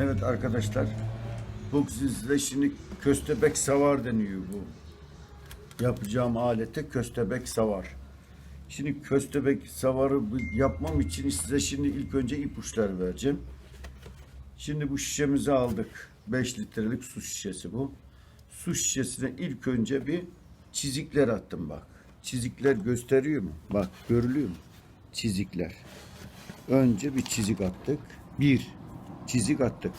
Evet arkadaşlar. Bu size şimdi köstebek savar deniyor bu. Yapacağım alete köstebek savar. Şimdi köstebek savarı yapmam için size şimdi ilk önce ipuçları vereceğim. Şimdi bu şişemizi aldık. 5 litrelik su şişesi bu. Su şişesine ilk önce bir çizikler attım bak. Çizikler gösteriyor mu? Bak görülüyor mu? Çizikler. Önce bir çizik attık. Bir çizik attık.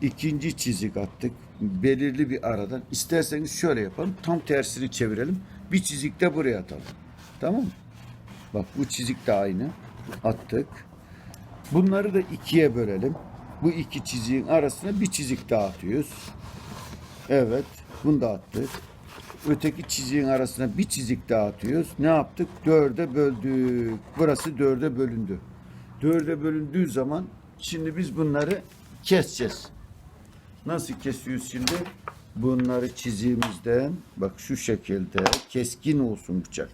İkinci çizik attık. Belirli bir aradan. İsterseniz şöyle yapalım. Tam tersini çevirelim. Bir çizik de buraya atalım. Tamam mı? Bak bu çizik de aynı. Attık. Bunları da ikiye bölelim. Bu iki çiziğin arasına bir çizik daha atıyoruz. Evet. Bunu da attık. Öteki çiziğin arasına bir çizik daha atıyoruz. Ne yaptık? Dörde böldük. Burası dörde bölündü. Dörde bölündüğü zaman şimdi biz bunları keseceğiz. Nasıl kesiyoruz şimdi? Bunları çiziğimizden bak şu şekilde keskin olsun bıçak.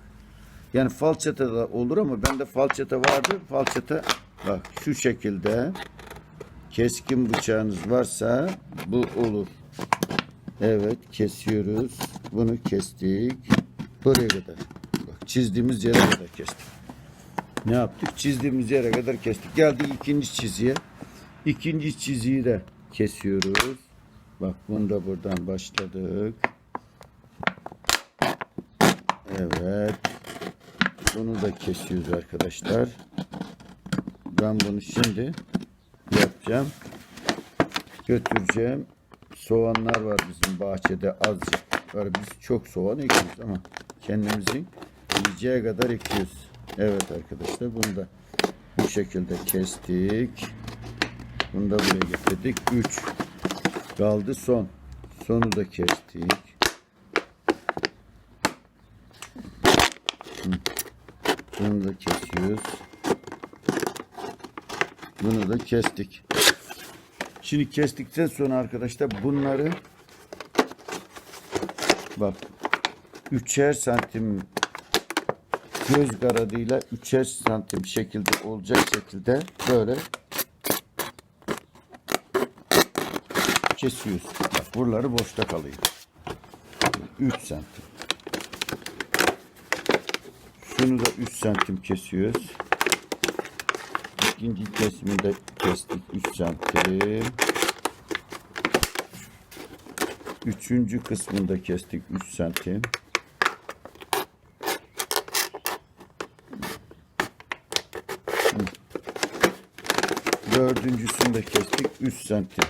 Yani falçata da olur ama bende falçata vardı. Falçata bak şu şekilde keskin bıçağınız varsa bu olur. Evet kesiyoruz. Bunu kestik. Buraya kadar. Bak çizdiğimiz yere kadar kestik. Ne yaptık? Çizdiğimiz yere kadar kestik. Geldik ikinci çiziye. İkinci çiziyi de kesiyoruz. Bak bunu da buradan başladık. Evet. Bunu da kesiyoruz arkadaşlar. Ben bunu şimdi yapacağım. Götüreceğim. Soğanlar var bizim bahçede azıcık. Var biz çok soğan ekiyoruz ama kendimizin yiyeceği kadar ekiyoruz. Evet arkadaşlar bunu da bu şekilde kestik. Bunu da buraya getirdik. 3 kaldı son. Sonu da kestik. Bunu da kesiyoruz. Bunu da kestik. Şimdi kestikten sonra arkadaşlar bunları bak üçer santim göz kararıyla üçer santim şekilde olacak şekilde böyle kesiyoruz. Bak buraları boşta kalıyor. 3 santim. Şunu da 3 santim kesiyoruz. İkinci kesimi de kestik 3 santim. Üçüncü kısmını da kestik 3 santim. Dördüncüsünü de kestik 3 santim.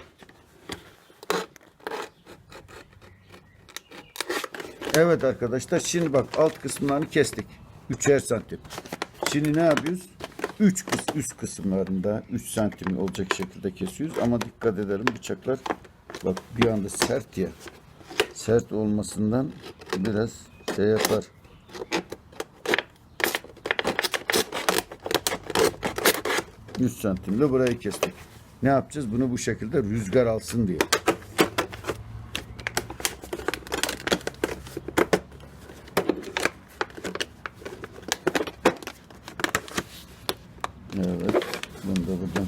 Evet arkadaşlar şimdi bak alt kısımlarını kestik. Üçer santim. Şimdi ne yapıyoruz? Üç kıs, üst kısımlarında 3 santim olacak şekilde kesiyoruz. Ama dikkat edelim bıçaklar bak bir anda sert ya. Sert olmasından biraz şey yapar. Üç santimle burayı kestik. Ne yapacağız? Bunu bu şekilde rüzgar alsın diye. Evet. Bunu da buradan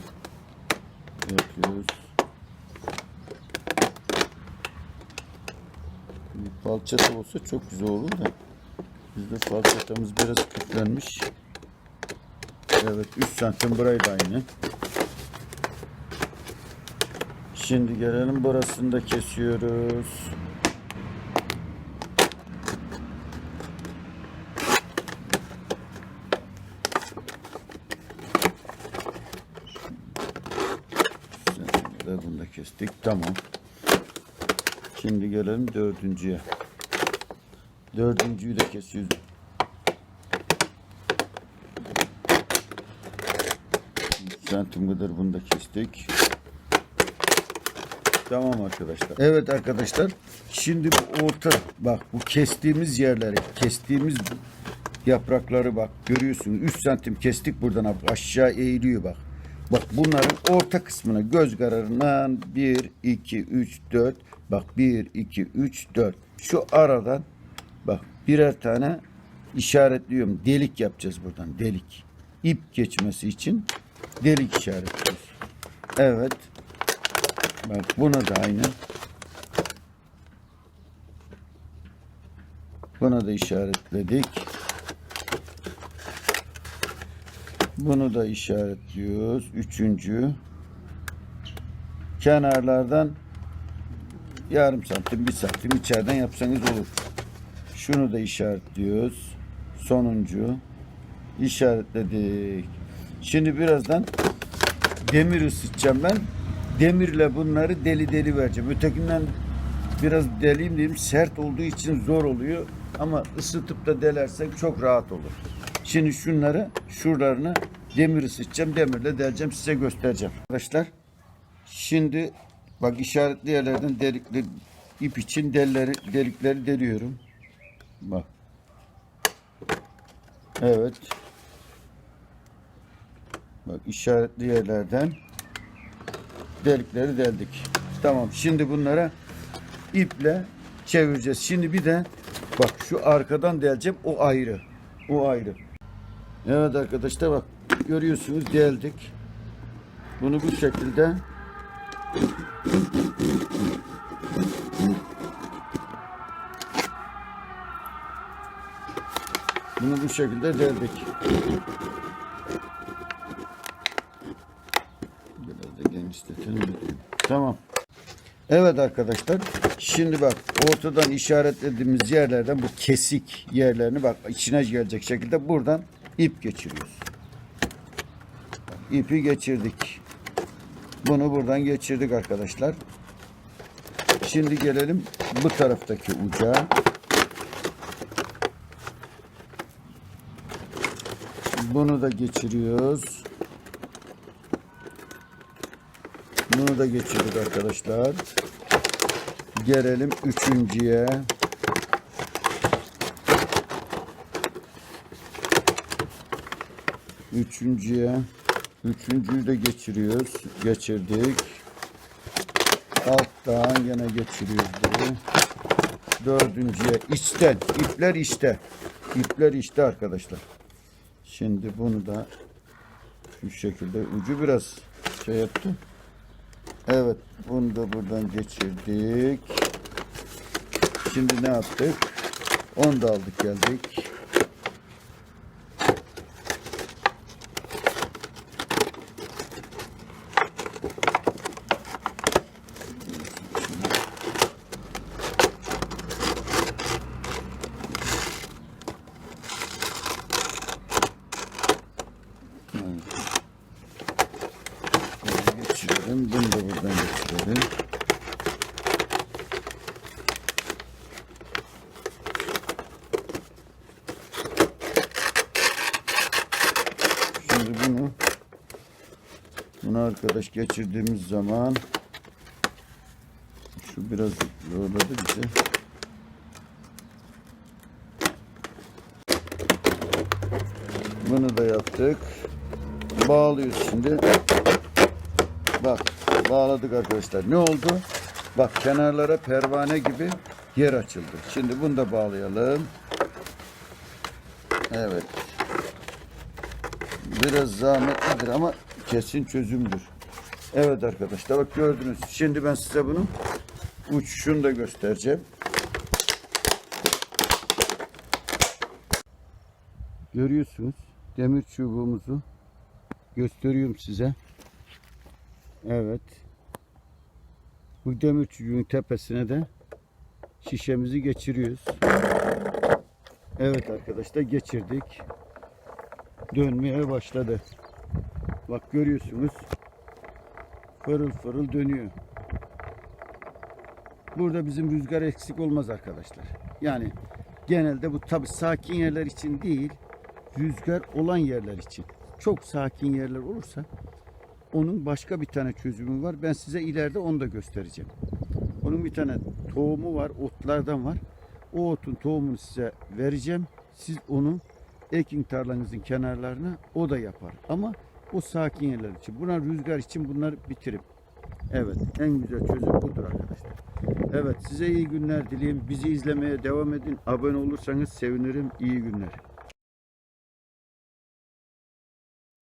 yapıyoruz. Bir falçata olsa çok güzel olur da bizde falçatamız biraz küflenmiş. Evet 3 santim burayı da aynı. Şimdi gelelim burasını da kesiyoruz. Ve bunu da kestik. Tamam. Şimdi gelelim dördüncüye. Dördüncüyü de kesiyoruz. Santim kadar bunu da kestik. Tamam arkadaşlar. Evet arkadaşlar. Şimdi bu orta bak bu kestiğimiz yerleri kestiğimiz yaprakları bak görüyorsunuz 3 santim kestik buradan bak aşağı eğiliyor bak. Bak bunların orta kısmına göz kararından 1 2 3 4 bak 1 2 3 4 şu aradan bak birer tane işaretliyorum. Delik yapacağız buradan delik. İp geçmesi için delik işaretliyoruz. Evet. Bak bunu da aynı. Bunu da işaretledik. Bunu da işaretliyoruz. Üçüncü. Kenarlardan yarım santim, bir santim içeriden yapsanız olur. Şunu da işaretliyoruz. Sonuncu. işaretledik. Şimdi birazdan demir ısıtacağım ben. Demirle bunları deli deli vereceğim. Ötekinden biraz deliyim diyeyim sert olduğu için zor oluyor. Ama ısıtıp da delersek çok rahat olur. Şimdi şunları şuralarını demir ısıtacağım. Demirle deleceğim size göstereceğim. Arkadaşlar şimdi bak işaretli yerlerden delikli ip için delileri, delikleri deliyorum. Bak. Evet. Bak işaretli yerlerden delikleri deldik. Tamam. Şimdi bunlara iple çevireceğiz. Şimdi bir de bak şu arkadan deleceğim. O ayrı. O ayrı. Evet arkadaşlar bak görüyorsunuz deldik. Bunu bu şekilde bunu bu şekilde deldik. Biraz da genişletelim. Tamam. Evet arkadaşlar. Şimdi bak ortadan işaretlediğimiz yerlerden bu kesik yerlerini bak içine gelecek şekilde buradan ip geçiriyoruz. İpi geçirdik. Bunu buradan geçirdik arkadaşlar. Şimdi gelelim bu taraftaki uca. Bunu da geçiriyoruz. Bunu da geçirdik arkadaşlar. Gelelim üçüncüye. Üçüncüye. Üçüncüyü de geçiriyoruz. Geçirdik. Alttan yine geçiriyoruz bunu. Dördüncüye içten. İpler işte. İpler işte arkadaşlar. Şimdi bunu da şu şekilde ucu biraz şey yaptı. Evet, bunu da buradan geçirdik. Şimdi ne yaptık? Onu da aldık geldik. Bunu geçirelim. Bunu da buradan geçirelim. Şimdi bunu bunu arkadaş geçirdiğimiz zaman şu biraz zorladı bizi. Bunu da yaptık. Bağlıyoruz şimdi. Bak bağladık arkadaşlar. Ne oldu? Bak kenarlara pervane gibi yer açıldı. Şimdi bunu da bağlayalım. Evet. Biraz zahmetlidir ama kesin çözümdür. Evet arkadaşlar bak gördünüz. Şimdi ben size bunun uçuşunu da göstereceğim. Görüyorsunuz demir çubuğumuzu gösteriyorum size. Evet. Bu demir çubuğun tepesine de şişemizi geçiriyoruz. Evet arkadaşlar geçirdik. Dönmeye başladı. Bak görüyorsunuz. Fırıl fırıl dönüyor. Burada bizim rüzgar eksik olmaz arkadaşlar. Yani genelde bu tabi sakin yerler için değil, rüzgar olan yerler için. Çok sakin yerler olursa onun başka bir tane çözümü var. Ben size ileride onu da göstereceğim. Onun bir tane tohumu var, otlardan var. O otun tohumunu size vereceğim. Siz onu ekin tarlanızın kenarlarına o da yapar. Ama o sakin yerler için. Buna rüzgar için bunları bitirip. Evet, en güzel çözüm budur arkadaşlar. Evet, size iyi günler dileyim. Bizi izlemeye devam edin. Abone olursanız sevinirim. İyi günler.